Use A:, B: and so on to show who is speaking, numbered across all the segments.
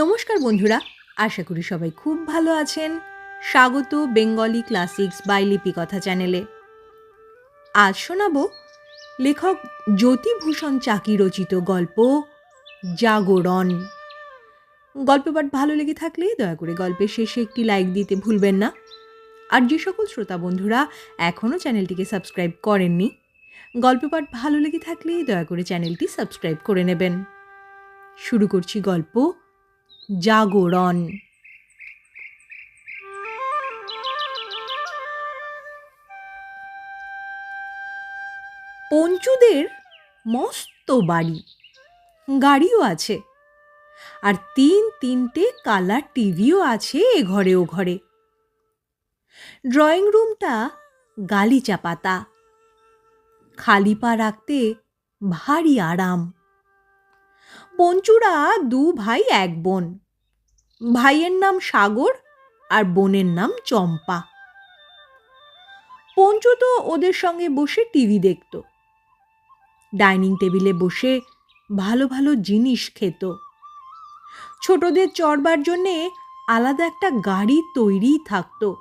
A: নমস্কার বন্ধুরা, আশা করি সবাই খুব ভালো আছেন। স্বাগত বেঙ্গলি ক্লাসিক্স বাই লিপিকথা চ্যানেলে। আজ শোনাবো লেখক জ্যোতিভূষণ চাকি রচিত গল্প জাগরণ। গল্প পাঠ ভালো লেগে থাকলে দয়া করে গল্পের শেষে একটি লাইক দিতে ভুলবেন না। আর যে সকল শ্রোতা বন্ধুরা এখনও চ্যানেলটিকে সাবস্ক্রাইব করেননি, গল্প পাঠ ভালো লেগে থাকলে দয়া করে চ্যানেলটি সাবস্ক্রাইব করে নেবেন। শুরু করছি গল্প জাগরণ পঞ্চুদের মস্ত বাড়ি, গাড়িও আছে, আর তিন তিনটে কালার টিভিও আছে এ ঘরে ও ঘরে। ড্রয়িং রুমটা গালিচা পাতা, খালি পা রাখতে ভারী আরাম। পঞ্চুরা দু ভাই, এক বোন। ভাইয়ের নাম সাগর আর বোনের নাম চম্পা। পঞ্চু তো ওদের সঙ্গে বসে টিভি দেখত। ডাইনিং টেবিলে বসে ভালো ভালো জিনিস খেত। ছোটদের চড়বার জন্যে আলাদা একটা গাড়ি তৈরি থাকতো।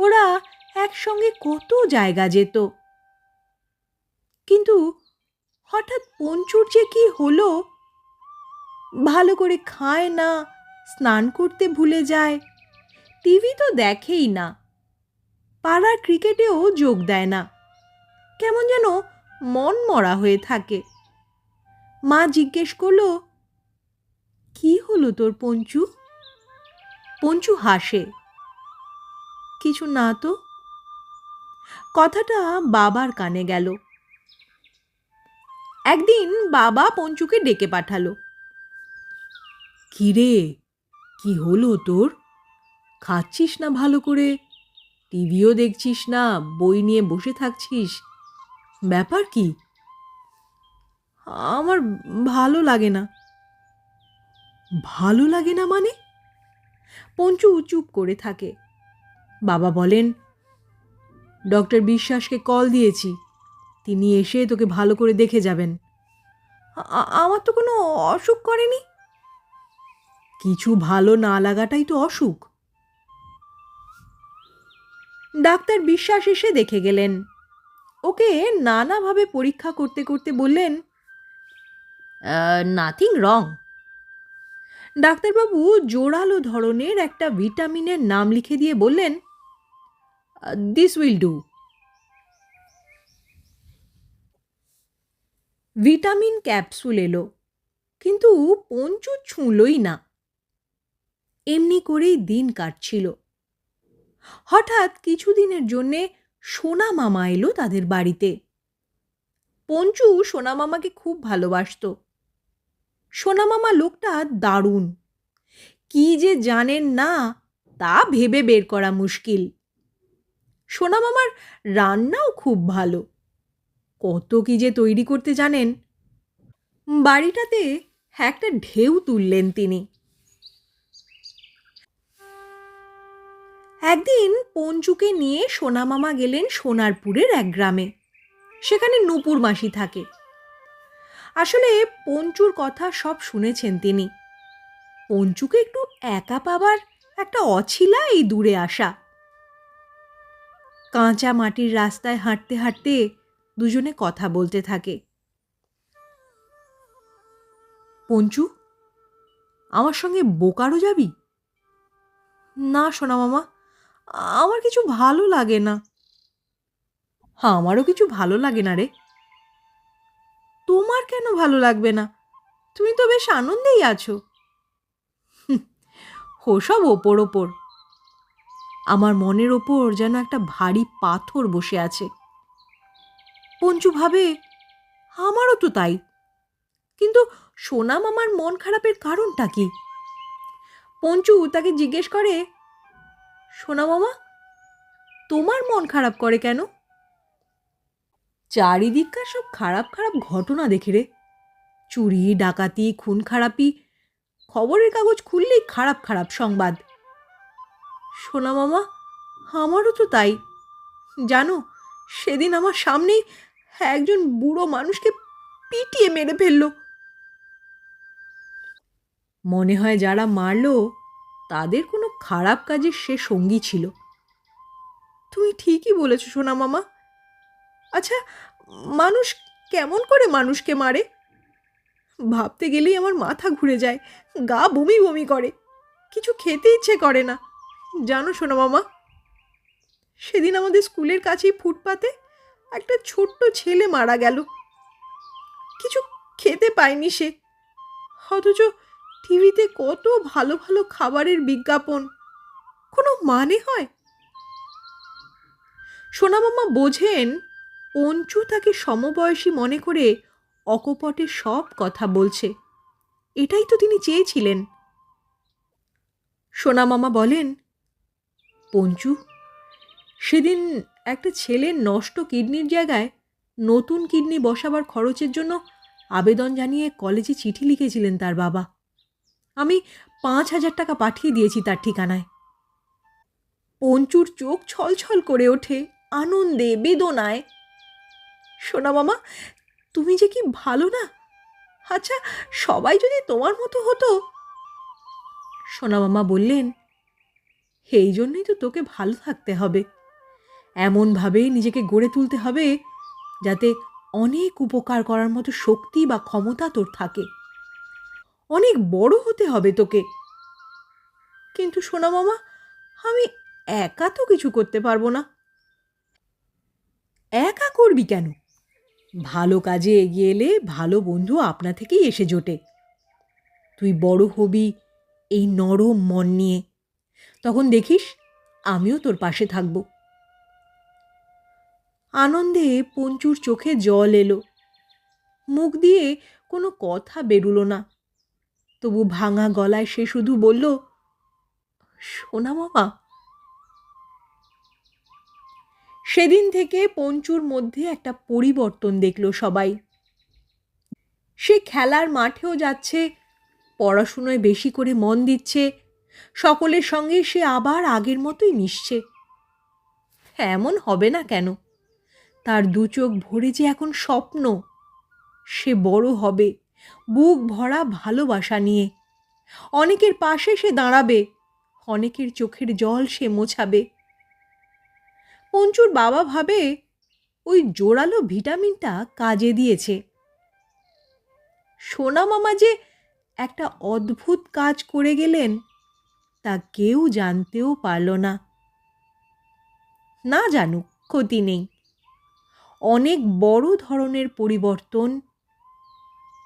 A: ওরা একসঙ্গে কত জায়গা যেত। কিন্তু হঠাৎ পঞ্চুর যে কি হলো? ভালো করে খায় না, স্নান করতে ভুলে যায়। টিভি তো দেখেই না। পাড়ার ক্রিকেটেও যোগ দেয় না। কেমন যেন মন মরা হয়ে থাকে। মা জিজ্ঞেস করল, কি হলো তোর পঞ্চু? পঞ্চু হাসে, কিছু না তো? কথাটা বাবার কানে গেল। একদিন বাবা পঞ্চুকে ডেকে পাঠালো। কিরে, কি হলো তোর? খাচ্ছিস না ভালো করে? টিভিও দেখছিস না, বই নিয়ে বসে থাকছিস? ব্যাপার কি? আমার ভালো লাগে না। ভালো লাগে না মানে? পঞ্চু চুপ করে থাকে। বাবা বলেন, ডক্টর বিশ্বাসকে কল দিয়েছি। তিনি এসে তোকে ভালো করে দেখে যাবেন। আমার তো কোনো অসুখ করেনি। কিছু ভালো না লাগাটাই তো অসুখ। ডাক্তার বিশ্বাস এসে দেখে গেলেন। ওকে নানাভাবে পরীক্ষা করতে করতে বললেন নাথিং রং। ডাক্তারবাবু জোরালো ধরনের একটা ভিটামিনের নাম লিখে দিয়ে বললেন this will do. Vitamin capsule এলো, কিন্তু পঞ্চু ছুঁলই না। এমনি করেই দিন কাটছিল। হঠাৎ কিছুদিনের জন্যে সোনা মামা এলো তাদের বাড়িতে। পঞ্চু সোনা মামাকে খুব ভালোবাসতো। সোনা মামা লোকটা দারুণ। কি যে জানেন না, তা ভেবে বের করা মুশকিল। সোনা মামার রান্নাও খুব ভালো। কত কি যে তৈরি করতে জানেন? বাড়িটাতে একটা ঢেউ তুললেন তিনি। একদিন পঞ্চুকে নিয়ে সোনামামা গেলেন সোনারপুরের এক গ্রামে। সেখানে নূপুর মাসি থাকে। আসলে পঞ্চুর কথা সব শুনেছেন তিনি। পঞ্চুকে একটু একা পাবার একটা অছিলা এই দূরে আসা। কাঁচা মাটির রাস্তায় হাঁটতে হাঁটতে দুজনে কথা বলতে থাকে। পঞ্চু আমার সঙ্গে বোকারও যাবি? না সোনা মামা আমার কিছু ভালো লাগে না। হ্যাঁ আমারও কিছু ভালো লাগে না রে। তোমার কেন ভালো লাগবে না? তুমি তো বেশ আনন্দেই আছো। হুঁ, ওসব ওপর ওপর। আমার মনের ওপর যেন একটা ভারী পাথর বসে আছে। পঞ্চু ভাবে, আমারও তো তাই। কিন্তু সোনা আমার মন খারাপের কারণটা কি? পঞ্চু তাকে জিজ্ঞেস করে, সোনা মামা, তোমার মন খারাপ করে কেন? চারিদিককার সব খারাপ খারাপ ঘটনা দেখে রে। চুরি, ডাকাতি, খুন খারাপি, খবরের কাগজ খুললেই খারাপ খারাপ সংবাদ। সোনা মামা, আমারও তো তাই। জানো, সেদিন আমার সামনেই একজন বুড়ো মানুষকে পিটিয়ে মেরে ফেলল। মনে হয় যারা মারল, তাদের কোনো খারাপ কাজের সে সঙ্গী ছিল। তুমি ঠিকই বলেছ, সোনা মামা। আচ্ছা মানুষ কেমন করে মানুষকে মারে? ভাবতে গেলেই আমার মাথা ঘুরে যায়, গা বমি বমি করে। কিছু খেতে ইচ্ছে করে না। জানো, সোনা মামা, সেদিন আমাদের স্কুলের কাছেই ফুটপাতে একটা ছোট্ট ছেলে মারা গেল। কিছু খেতে পায়নি সে। অথচ টিভিতে কত ভালো ভালো খাবারের বিজ্ঞাপন। কোনো মানে হয়? সোনামামা বোঝেন, পঞ্চু তাকে সমবয়সী মনে করে অকপটে সব কথা বলছে। এটাই তো তিনি চেয়েছিলেন। সোনামামা বলেন, পঞ্চু, সেদিন একটা ছেলের নষ্ট কিডনির জায়গায় নতুন কিডনি বসাবার খরচের জন্য আবেদন জানিয়ে কলেজে চিঠি লিখেছিলেন তার বাবা। আমি পাঁচ হাজার টাকা পাঠিয়ে দিয়েছি তার ঠিকানায়। পঞ্চুর চোখ ছলছল করে ওঠে, আনন্দে বেদনায়। সোনা মামা, তুমি যে কি ভালো না? আচ্ছা সবাই যদি তোমার মতো হতো? সোনা মামা বললেন, এই জন্যই তো তোকে ভালো থাকতে হবে। এমনভাবে নিজেকে গড়ে তুলতে হবে যাতে অনেক উপকার করার মতো শক্তি বা ক্ষমতা তোর থাকে। অনেক বড় হতে হবে তোকে। কিন্তু সোনা মামা, আমি একা তো কিছু করতে পারব না। একা করবি কেন? ভালো কাজে এগিয়ে এলে ভালো বন্ধু আপনা থেকেই এসে জোটে। তুই বড় হবি এই নরম মন নিয়ে। তখন দেখিস, আমিও তোর পাশে থাকব। আনন্দে পঞ্চুর চোখে জল এলো। মুখ দিয়ে কোনো কথা বেরুলো না। তবু ভাঙা গলায় সে শুধু বলল, সোনা মামা। সেদিন থেকে পঞ্চুর মধ্যে একটা পরিবর্তন দেখল সবাই। সে খেলার মাঠেও যাচ্ছে, পড়াশুনোয় বেশি করে মন দিচ্ছে, সকলের সঙ্গে সে আবার আগের মতোই মিশছে। এমন হবে না কেন? তার দু চোখ ভরে যে এখন স্বপ্ন। সে বড় হবে, বুক ভরা ভালোবাসা নিয়ে। অনেকের পাশে সে দাঁড়াবে, অনেকের চোখের জল সে মোছাবে। পঞ্চুর বাবা ভাবে, ওই জোরালো ভিটামিনটা কাজে দিয়েছে। সোনা মামা যে একটা অদ্ভুত কাজ করে গেলেন, তা কেউ জানতেও পারল না। না জানুক, ক্ষতি নেই। অনেক বড় ধরনের পরিবর্তন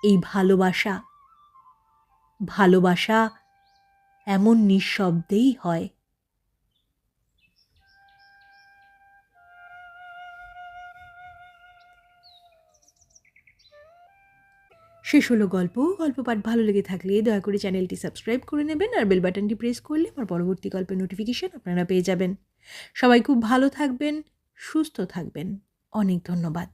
A: এই ভালোবাসা। ভালোবাসা এমন নিঃশব্দেই হয়। শেষ হলো গল্প। গল্প পাঠ ভালো লেগে থাকলে দয়া করে চ্যানেলটি সাবস্ক্রাইব করে নেবেন আর বেল বাটনটি প্রেস করলে আমার পরবর্তী গল্পের নোটিফিকেশান আপনারা পেয়ে যাবেন। সবাই খুব ভালো থাকবেন, সুস্থ থাকবেন। অনেক ধন্যবাদ।